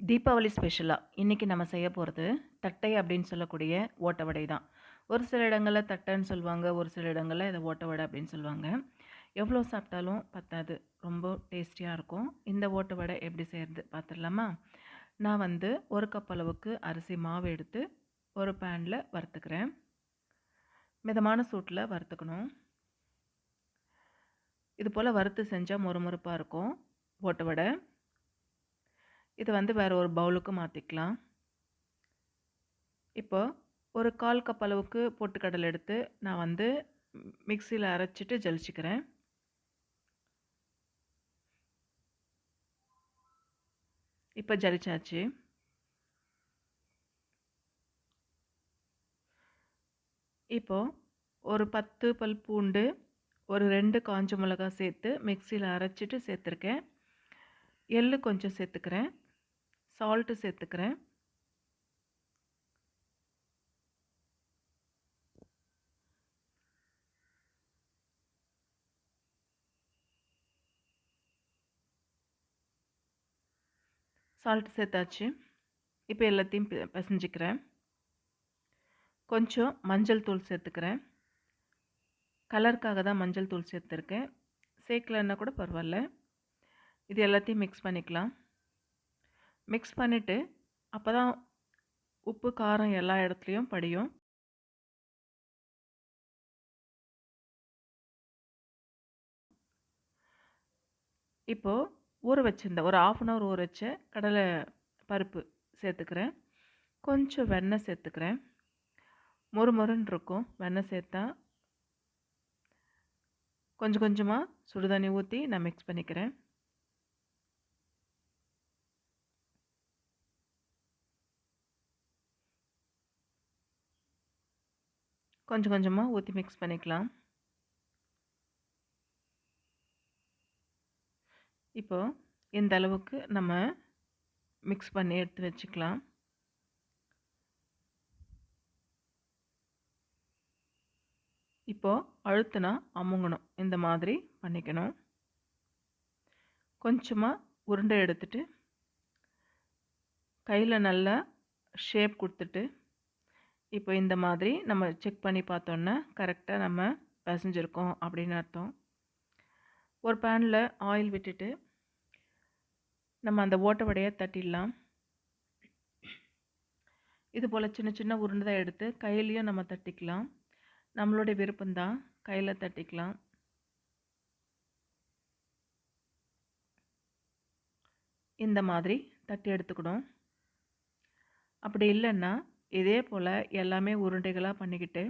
தீபாவளி ஸ்பெஷலாக இன்றைக்கி நம்ம செய்ய போகிறது தட்டை அப்படின்னு சொல்லக்கூடிய ஓட்ட வடை தான். ஒரு சில இடங்களில் தட்டைன்னு சொல்லுவாங்க ஒரு சில இடங்களில் இதை ஓட்ட வடை அப்படின்னு சொல்லுவாங்க. எவ்வளோ சாப்பிட்டாலும் பத்தாது ரொம்ப டேஸ்டியாக இருக்கும். இந்த ஓட்ட வடை எப்படி செய்கிறது பார்த்துடலாமா நான் வந்து ஒரு கப் அளவுக்கு அரிசி மாவு எடுத்து ஒரு பேனில் வறுத்துக்கிறேன். மிதமான சூட்டில் வறுத்துக்கணும். இது போல் வறுத்து செஞ்சால் மொறுமொறுப்பாக இருக்கும் ஓட்ட வடை இது வந்து வேறு ஒரு பவுலுக்கு மாற்றிக்கலாம் இப்போ ஒரு கால் கப் அளவுக்கு பொட்டுக்கடலை எடுத்து நான் வந்து மிக்சியில் அரைச்சிட்டு ஜலிச்சிக்கிறேன். இப்போ ஜலிச்சாச்சு. இப்போது ஒரு பத்து பல் பூண்டு ஒரு ரெண்டு காஞ்ச மிளகா சேர்த்து மிக்சியில் அரைச்சிட்டு சேர்த்துருக்கேன். எள்ளு கொஞ்சம் சேர்த்துக்கிறேன். சால்ட்டு சேர்த்துக்கிறேன். சால்ட் சேர்த்தாச்சு. இப்போ எல்லாத்தையும் பிசைஞ்சிக்கிறேன். கொஞ்சம் மஞ்சள் தூள் சேர்த்துக்கிறேன். கலருக்காக தான் மஞ்சள் தூள் சேர்த்துருக்கேன். சேர்க்கலன்னா கூட பரவாயில்ல. இது எல்லாத்தையும் மிக்ஸ் பண்ணிக்கலாம். மிக்ஸ் பண்ணிவிட்டு அப்போ தான் உப்பு காரம் எல்லா இடத்துலையும் படியும். இப்போது ஊற வச்சுருந்த ஒரு ஆஃப் அன் ஹவர் ஊற வச்ச கடலை பருப்பு சேர்த்துக்கிறேன். கொஞ்சம் வெண்ணெய் சேர்த்துக்கிறேன். மொறு மொறுன்னு இருக்கும். வெண்ணெய் சேர்த்தா கொஞ்சம் கொஞ்சமாக சுடுதண்ணி ஊற்றி நான் மிக்ஸ் பண்ணிக்கிறேன். கொஞ்சம் கொஞ்சமாக ஊற்றி மிக்ஸ் பண்ணிக்கலாம். இப்போது இந்த அளவுக்கு நம்ம மிக்ஸ் பண்ணி எடுத்து வச்சுக்கலாம். இப்போது அழுத்துனா அமுங்கணும். இந்த மாதிரி பண்ணிக்கணும். கொஞ்சமாக உருண்டை எடுத்துட்டு கையில் நல்லா ஷேப் கொடுத்துட்டு இப்போ இந்த மாதிரி நம்ம செக் பண்ணி பார்த்தோன்னா கரெக்டாக நம்ம பசஞ்சிருக்கோம் அப்படின்னு அர்த்தம். ஒரு பேனில் ஆயில் விட்டுட்டு நம்ம அந்த ஓட்ட வடையை தட்டிடலாம். இது போல் சின்ன சின்ன உருண்டை எடுத்து கையிலையும் நம்ம தட்டிக்கலாம். நம்மளுடைய விருப்பம்தான் கையில் தட்டிக்கலாம். இந்த மாதிரி தட்டி எடுத்துக்கணும். அப்படி இல்லைன்னா இதே போல் எல்லாமே உருண்டைகளாக பண்ணிக்கிட்டு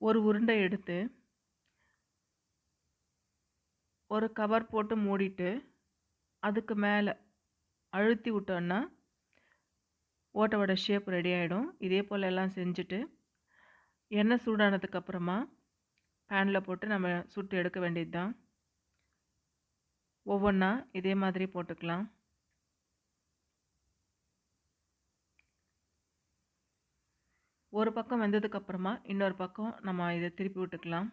ஒரு உருண்டை எடுத்து ஒரு கவர் போட்டு மூடிட்டு அதுக்கு மேலே அழுத்தி விட்டோன்னா ஓட்ட ஷேப் ரெடி ஆகிடும் இதே போல் எல்லாம் செஞ்சுட்டு எண்ணெய் சூடானதுக்கப்புறமா பேனில் போட்டு நம்ம சுட்டு எடுக்க வேண்டியது தான் ஒவ்வொன்றா இதே மாதிரி போட்டுக்கலாம். ஒரு பக்கம் வெந்ததுக்கப்புறமா இன்னொரு பக்கம் நம்ம இதை திருப்பி விட்டுக்கலாம்.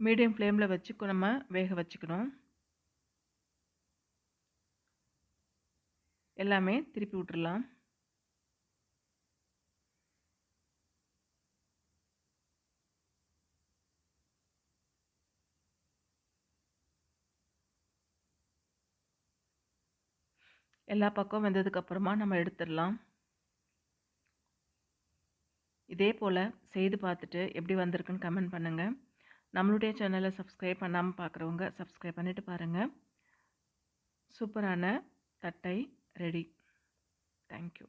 மீடியம் ஃப்ளேமில் வச்சு நம்ம வேக வச்சுக்கணும். எல்லாமே திருப்பி விட்டுடலாம் எல்லா பக்கம் வெந்ததுக்கப்புறமா நம்ம எடுத்துடலாம். இதே போல் செய்து பார்த்துட்டு எப்படி வந்திருக்குன்னு கமெண்ட் பண்ணுங்கள் நம்மளுடைய சேனலை சப்ஸ்கிரைப் பண்ணாமல் பார்க்குறவங்க சப்ஸ்கிரைப் பண்ணிவிட்டு பாருங்கள் சூப்பரான தட்டை ரெடி தேங்க்யூ